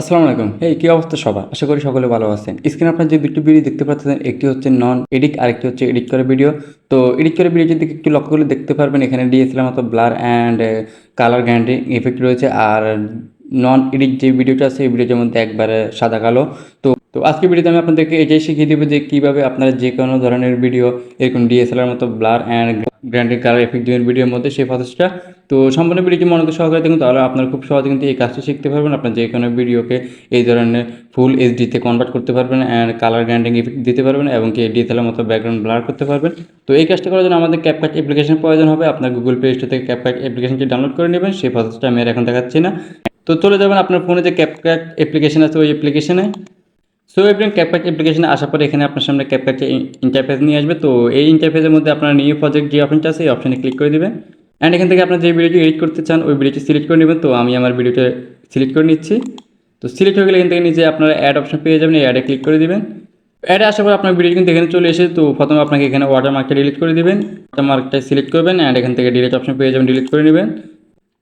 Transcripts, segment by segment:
আসসালামু আলাইকুম। এই, কি অবস্থা সবার? আশা করি সকলে ভালো আছেন। স্ক্রিনে আপনার যে দুটি ভিডিও দেখতে পাচ্ছেন, একটি হচ্ছে নন এডিট আরেকটি হচ্ছে এডিট করা ভিডিও তো এডিট করা ভিডিও যদি একটু লক্ষ্য করে দেখতে পারবেন, এখানে ডিএসএলআর মতো blur and colour grading effect রয়েছে। আর নন এডিট যে ভিডিওটা আছে, এই ভিডিওটার মধ্যে একবারে সাদা কালো। তো তো আজকে ভিডিওতে আমি আপনাদেরকে এটাই শিখিয়ে দেবো যে কীভাবে আপনারা যে কোনো ধরনের ভিডিও, এরকম ডিএসএলআর মতো blur and grading colour effect দিবেন ভিডিওর মধ্যে সেই প্রসেসটা তো সম্পূর্ণ ভিডিওটি মনোযোগ সহকারে দেখুন, তাহলে আপনারা খুব সহজে কিন্তু এই কাজটি শিখতে পারবেন। আপনার যে কোনো ভিডিওকে এই ধরনের ফুল এইচডিতে কনভার্ট করতে পারবেন অ্যান্ড কালার গ্র্যান্ডিং ইফেক্ট দিতে পারবেন এবং কি ডিএসএলের মতো ব্যাকগ্রাউন্ড ব্লার করতে পারবেন। তো এই কাজটা করার জন্য আমাদের ক্যাপকাট অ্যাপ্লিকেশন প্রয়োজন হবে। আপনার গুগল প্লে স্টোর থেকে ক্যাপকাট অ্যাপ্লিকেশনটি ডাউনলোড করে নেবেন। সেই প্রসেসটা আমি আর এখন দেখাচ্ছি না। তো চলে যাবেন আপনার ফোনে যে ক্যাপকাট অ্যাপ্লিকেশন আছে, ওই অ্যাপ্লিকেশনে সো এভরিন ক্যাপকাট অ্যাপ্লিকেশনে আসার পরে এখানে আপনার সামনে ক্যাপকাট ইন্টারফেস নিয়ে আসবে, তো এই ইন্টারফেসের মধ্যে আপনার নিউ প্রজেক্ট যে অপশনটা আছে, এই অপশনে ক্লিক করে দেবেন। অ্যান্ড এখান থেকে আপনার যে ভিডিওটি এডিট করতে চান, ওই ভিডিওটি সিলেক্ট করে নেবেন। তো আমি আমার ভিডিওটা সিলেক্ট করে নিচ্ছি। তো সিলেক্ট হয়ে গেলে এখান থেকে নিচে আপনারা অ্যাড অপশন পেয়ে যাবেন, এই অ্যাডে ক্লিক করে দিবেন। অ্যাডে আসার পর আপনার ভিডিও কিন্তু এখানে চলে এসে, তো প্রথমে আপনাকে এখানে ওয়াটারমার্কটা ডিলিট করে দিবেন। ওয়াটারমার্কটা সিলেক্ট করবেন অ্যান্ড এখান থেকে ডিলিট অপশন পেয়ে যাবেন ডিলিট করে নেবেন।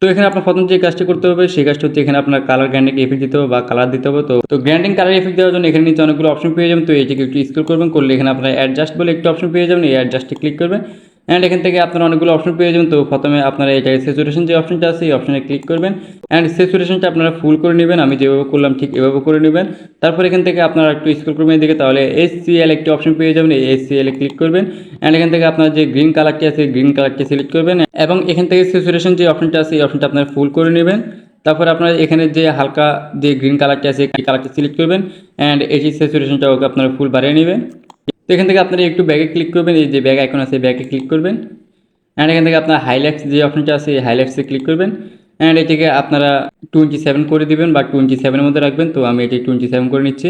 তো এখানে আপনার প্রথম যে কাজটি করতে হবে, সেই কাজটা হচ্ছে এখানে আপনার কালার গ্র্যান্ডিং এফেক্ট দিতে হবে বা কালার দিতে হবে। তো তো গ্র্যান্ডিং কালার এফেক্ট দেওয়ার জন্য এখানে নিচে অনেকগুলো অপশন পেয়ে যাবেন। তো এইটিকে একটু স্ক্রল করবেন, করলে এখানে আপনার অ্যাডজাস্ট বলে একটু অপশন পেয়ে যাবেন। এই অ্যাডজাস্টে ক্লিক করবেন। অ্যান্ড এখান থেকে আপনার অনেকগুলো অপশন পেয়ে যাবেন। তো প্রথমে আপনারা এটা স্যাচুরেশন যে অপশনটা আছে, এই অপশনে ক্লিক করবেন। অ্যান্ড স্যাচুরেশনটা আপনারা ফুল করে নেবেন। আমি যেভাবে করলাম ঠিক এভাবে করে নেবেন। তারপর এখান থেকে আপনারা একটু স্কুল করবেন এদিকে। তাহলে এস সিএল একটি অপশন পেয়ে যাবেন। এই এস সিএল ক্লিক করবেন। অ্যান্ড এখান থেকে আপনার যে গ্রিন কালারটি আছে গ্রিন কালারটি সিলেক্ট করবেন। এবং এখান থেকে স্যাচুরেশন যে অপশনটা আছে, এই অপশনটা আপনারা ফুল করে নেবেন। তারপর আপনার এখানে যে হালকা যে গ্রিন কালারটি আছে, এই কালারটি সিলেক্ট করবেন। অ্যান্ড এই ওকে আপনারা ফুল বাড়িয়ে নেবেন। তো এখান থেকে আপনারা একটু ব্যাগে ক্লিক করবেন, এই যে ব্যাগ আইকন আছে ব্যাগে ক্লিক করবেন। অ্যান্ড এখান থেকে আপনার হাইলাইটস যে অপশনটা আছে, এই হাইলাইটসে ক্লিক করবেন। অ্যান্ড এটিকে আপনারা টোয়েন্টি সেভেন করে দিবেন বা টোয়েন্টি সেভেনের মধ্যে রাখবেন। তো আমি এটি টোয়েন্টি সেভেন করে নিচ্ছি।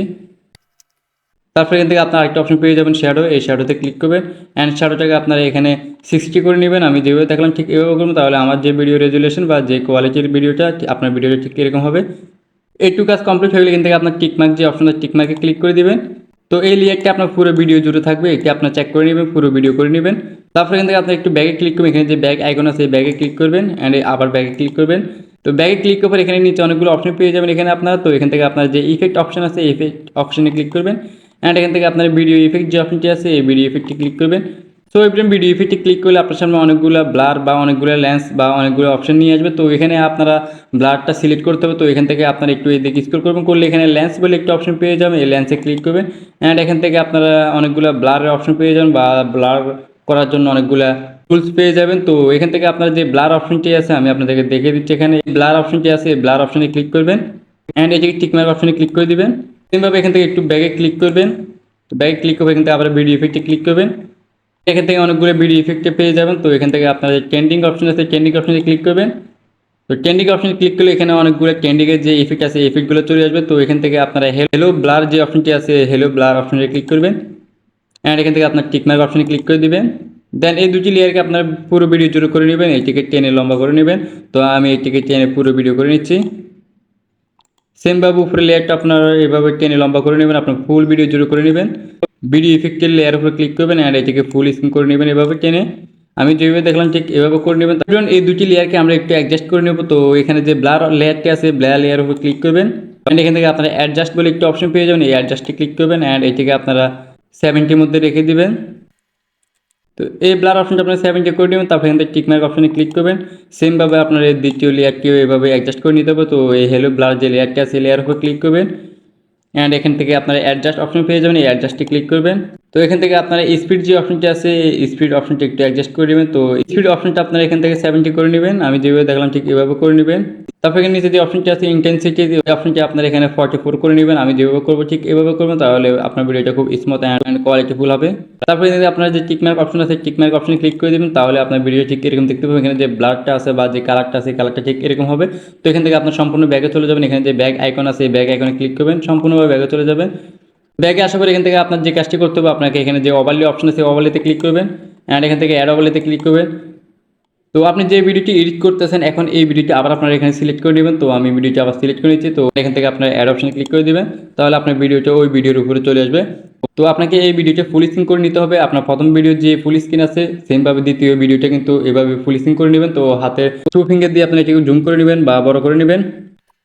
তারপরে এখান থেকে আপনার আরেকটা অপশন পেয়ে যাবেন শ্যাডো এই শ্যাডোতে ক্লিক করবেন। অ্যান্ড শ্যাডোটাকে আপনারা এখানে সিক্সটি করে নেবেন। আমি যেভাবে দেখলাম ঠিক এভাবে করব, তাহলে আমার যে ভিডিও রেজুলেশন বা যে কোয়ালিটির ভিডিওটা আপনার ভিডিওটা ঠিক এরকম হবে। এইটু কাজ কমপ্লিট হয়ে গেলে এখান থেকে আপনার টিকমার্ক যে অপশন আছে টিকমার্কে ক্লিক করে দিবেন। তো এই লেয়ারটা আপনার পুরো ভিডিও জুড়ে থাকবে, এটি আপনার চেক করে নেবেন, পুরো ভিডিও করে নেবেন। তারপর এখান থেকে আপনার একটু ব্যাগে ক্লিক করবেন, এখানে যে ব্যাগ আইকন আছে, এই ব্যাগে ক্লিক করবেন অ্যান্ড আবার ব্যাগে ক্লিক করবেন। তো ব্যাগে ক্লিক করার এখানে নিচে অনেকগুলো অপশন পেয়ে যাবেন এখানে আপনারা। তো এখান থেকে আপনার যে ইফেক্ট অপশন আছে ইফেক্ট অপশনে ক্লিক করবেন। অ্যান্ড এখান থেকে আপনার ভিডিও ইফেক্ট যে অপশনটি আছে, এই ভিডিও ইফেক্টটি ক্লিক করবেন। সো এবার ভিডিও ইফেক্টে ক্লিক করলে আপনার সামনে অনেকগুলো ব্লার বা অনেকগুলো লেন্স বা অনেকগুলো অপশন নিয়ে আসবে। তো এখানে আপনারা ব্লারটা সিলেক্ট করতে হবে। তো এখান থেকে আপনারা একটু এদিকে স্ক্রল করবেন। করলে এখানে লেন্স বলে একটা অপশন পেয়ে যাবেন। এই লেন্সে ক্লিক করবেন। অ্যান্ড এখান থেকে আপনারা অনেকগুলো ব্লারের অপশন পেয়ে যাবেন বা ব্লার করার জন্য অনেকগুলা টুলস পেয়ে যাবেন। তো এখান থেকে আপনার যে ব্লার অপশনটি আছে, আমি আপনাদেরকে দেখে দিচ্ছি এখানে। ব্লার অপশনটি আছে, এই ব্লার অপশনে ক্লিক করবেন। অ্যান্ড এটিকে টিকমার্ক অপশনে ক্লিক করে দিবেন। সেমভাবে এখান থেকে একটু ব্যাগে ক্লিক করবেন। ব্যাগে ক্লিক করবে এখান থেকে আবার ভিডিও ইফেক্টে ক্লিক করবেন। এখান থেকে অনেকগুলো ভিডিও ইফেক্টে পেয়ে যাবেন। তো এখান থেকে আপনার যে ট্রেন্ডিং অপশন আছে ট্রেন্ডিং অপশনে ক্লিক করবেন। তো ট্রেন্ডিং অপশনে ক্লিক করলে এখানে অনেকগুলো ট্রেন্ডিংয়ের যে ইফেক্ট আছে ইফেক্টগুলো চলে আসবে। তো এখান থেকে আপনারা হেলো ব্লার যে অপশনটি আছে হেলো ব্লার অপশনে ক্লিক করবেন। অ্যান্ড এখান থেকে আপনার টিকমার্ক অপশনে ক্লিক করে দিবেন। দেন এই দুটি লেয়ারকে আপনার পুরো ভিডিও জুড়ে করে নেবেন। এইটিকে টেনে লম্বা করে নেবেন। তো আমি এইটিকে টেনে পুরো ভিডিও করে নিচ্ছি। সেমভাবে উপরে লেয়ারটা আপনার এভাবে টেনে লম্বা করে নেবেন। আপনার ফুল ভিডিও জুড়ে করে নেবেন। ভিডিও ইফেক্টের লেয়ার উপরে ক্লিক করবেন অ্যান্ড এটিকে ফুল স্ক্রিন করে নেবেন এভাবে টেনে আমি যেভাবে দেখলাম ঠিক এভাবে করে নেবেন কারণ এই দুটি লেয়ারকে আমরা একটু অ্যাডজাস্ট করে নেব তো এখানে যে ব্লার লেয়ারটি আছে ব্লার লেয়ার উপর ক্লিক করবেন এখান থেকে আপনারা অ্যাডজাস্ট বলে একটু অপশন পেয়ে যাবেন এই অ্যাডজাস্টে ক্লিক করবেন অ্যান্ড এটিকে আপনারা সেভেন্টির মধ্যে রেখে দিবেন তো এই ব্লার অপশনটা আপনার সেভেন্টি করে নেবেন তারপর এখান থেকে টিকমার্ক অপশনে ক্লিক করবেন সেমভাবে আপনার এই দ্বিতীয় লেয়ারটিও এভাবে অ্যাডজাস্ট করে নিতে হবে তো এই হেলো ব্লার যে লেয়ারটি আছে লেয়ার উপর ক্লিক করবেন অ্যান্ড এখান থেকে আপনারা অ্যাডজাস্ট অপশন পেয়ে যাবেন। এই অ্যাডজাস্টে ক্লিক করবেন। তো এখান থেকে আপনারা স্পিড যে অপশনটি আছে স্পিড অপশনটি একটু অ্যাডজাস্ট করে নেবেন। তো স্পিড অপশনটা আপনারা এখান থেকে সেভেন্টি করে নেবেন। আমি যেভাবে দেখলাম ঠিক এভাবে করে নেবেন। তারপর এখানে নিচে যে অপশনটি আছে ইন্টেন্সিটি অপশনটি আপনারা এখানে ফর্টি ফোর করে নেবেন। আমি যেভাবে করব ঠিক এভাবে করবেন তাহলে আপনার ভিডিওটা খুব স্মুথ অ্যান্ড কোয়ালিটিফুল হবে। তারপরে যদি আপনার যে টিকমার্ক অপশন আছে টিকমার্ক অপশনে ক্লিক করে দেবেন, তাহলে আপনার ভিডিও ঠিক এরকম দেখতে পাবেন। এখানে যে ব্লাডটা আছে বা যে কালারটা আছে কালারটা ঠিক এরকম হবে। তো এখান থেকে আপনার সম্পূর্ণ ব্যাগে চলে যাবেন। এখানে যে ব্যাগ আইকন আছে ব্যাগ আইকনে ক্লিক করবেন, সম্পূর্ণভাবে ব্যাগে চলে যাবেন। ব্যাগে আসার পর এখান থেকে আপনার যে কাজটি করতে হবে, আপনাকে এখানে যে ওভারলি অপশন আছে ওভারলিতে ক্লিক করবেন অ্যান্ড এখান থেকে অ্যাড ওভারলিতে ক্লিক করবেন। তো আপনি যে ভিডিওটি এডিট করতেছেন, এখন এই ভিডিওটি আবার আপনার এখানে সিলেক্ট করে নেবেন। তো আমি ভিডিওটি আবার সিলেক্ট করে নিচ্ছি, তো এখান থেকে আপনার অ্যাড অপশনে ক্লিক করে দিবেন। তাহলে আপনার ভিডিওটা ওই ভিডিওর উপরে চলে আসবে। তো আপনাকে এই ভিডিওটা ফুল স্ক্রিন করে নিতে হবে। আপনার প্রথম ভিডিও যে ফুল স্ক্রিন আছে সেমভাবে দ্বিতীয় ভিডিওটা কিন্তু এভাবে ফুল স্ক্রিন করে নেবেন। তো হাতে টু ফিঙ্গার দিয়ে আপনি এটাকে জুম করে নেবেন বা বড় করে নেবেন।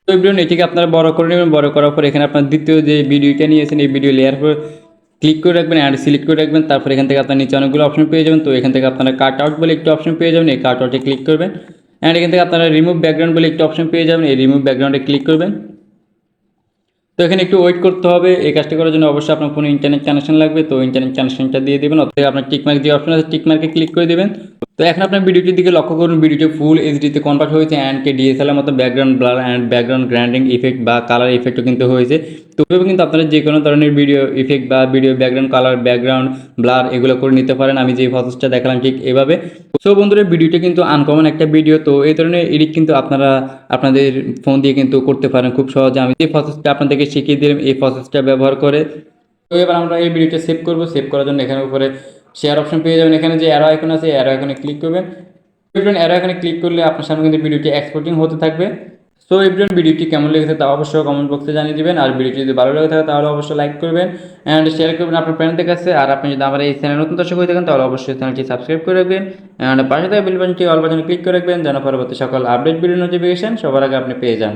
তো ভিডিও এটিকে আপনারা বড় করে নেবেন, বড় করার পর এখানে আপনার দ্বিতীয় যে ভিডিওটা নিয়েছেন, এই ভিডিও লেয়ার পর ক্লিক করে রাখবেন অ্যাড সিলেক্ট করে রাখবেন। তারপর এখান থেকে আপনার নিচে অনেকগুলো অপশন পেয়ে যাবেন। তো এখান থেকে আপনারা কাট আউট বলে একটি অপশন পেয়ে যাবেন। এই কাট আউটে ক্লিক করবেন। অ্যান্ড এখান থেকে আপনারা রিমুভ ব্যাকগ্রাউন্ড বলে একটি অপশন পেয়ে যাবেন। এই রিমুভ ব্যাকগ্রাউন্ডে ক্লিক করবেন। তো এখানে একটু ওয়েট করতে হবে। এই কাজটা করার জন্য অবশ্যই আপনার কোনো ইন্টারনেট কানেকশন লাগবে। তো ইন্টারনেট কানেকশনটা দিয়ে দেবেন। অথবা আপনার টিকমার্ক যে অপশন আছে টিকমার্কে ক্লিক করে দেবেন। তো এখন আপনার ভিডিওটির দিকে লক্ষ্য করুন, ভিডিওটি ফুল এইচডিতে কনভার্ট হয়েছে অ্যান্ড কে ডিএসএল এর মতো background blur and background grading effect বা কালার ইফেক্টও কিন্তু হয়েছে। তো কিন্তু আপনারা যে কোনো ধরনের ভিডিও ইফেক্ট বা video background colour background blur এগুলো করে নিতে পারেন। আমি যে প্রসেসটা দেখালাম ঠিক এভাবে। সো বন্ধুরা, ভিডিওটা কিন্তু আনকমন একটা ভিডিও তো এই ধরনের এডিট কিন্তু আপনারা আপনাদের ফোন দিয়ে কিন্তু করতে পারেন খুব সহজে। আমি যে প্রসেসটা আপনাদেরকে শিখিয়ে দিলাম, এই প্রসেসটা ব্যবহার করে। তো এবার আমরা এই ভিডিওটা সেভ করব। সেভ করার জন্য এখানে উপরে শেয়ার অপশন পেয়ে যাবেন এখানে যে অ্যারো আইকন আছে অ্যারো আইকনে ক্লিক করবেন। এভরিওয়ান অ্যারো আইকনে ক্লিক করলে আপনার সামনে কিন্তু ভিডিওটি এক্সপোর্টিং হতে থাকবে। সো এভরিওয়ান ভিডিওটি কেমন লেগেছে তা অবশ্যই কমেন্ট বক্সে জানিয়ে দিবেন। আর ভিডিওটি যদি ভালো লেগে থাকে তাহলে অবশ্যই লাইক করবেন। অ্যান্ড শেয়ার করবেন আপনার ফ্রেন্ডদের কাছে। আর আপনি যদি আমার এই চ্যানেল নতুন দর্শক হয়ে থাকেন, তাহলে অবশ্যই চ্যানেলটি সাবস্ক্রাইব করে রাখবেন। অ্যান্ড পাশে থাকা বেল বাটনটি অল বাটনে ক্লিক করে রাখবেন। যেন পরবর্তী সকল আপডেট ভিডিও নোটিফিকেশন সবার আগে আপনি পেয়ে যান।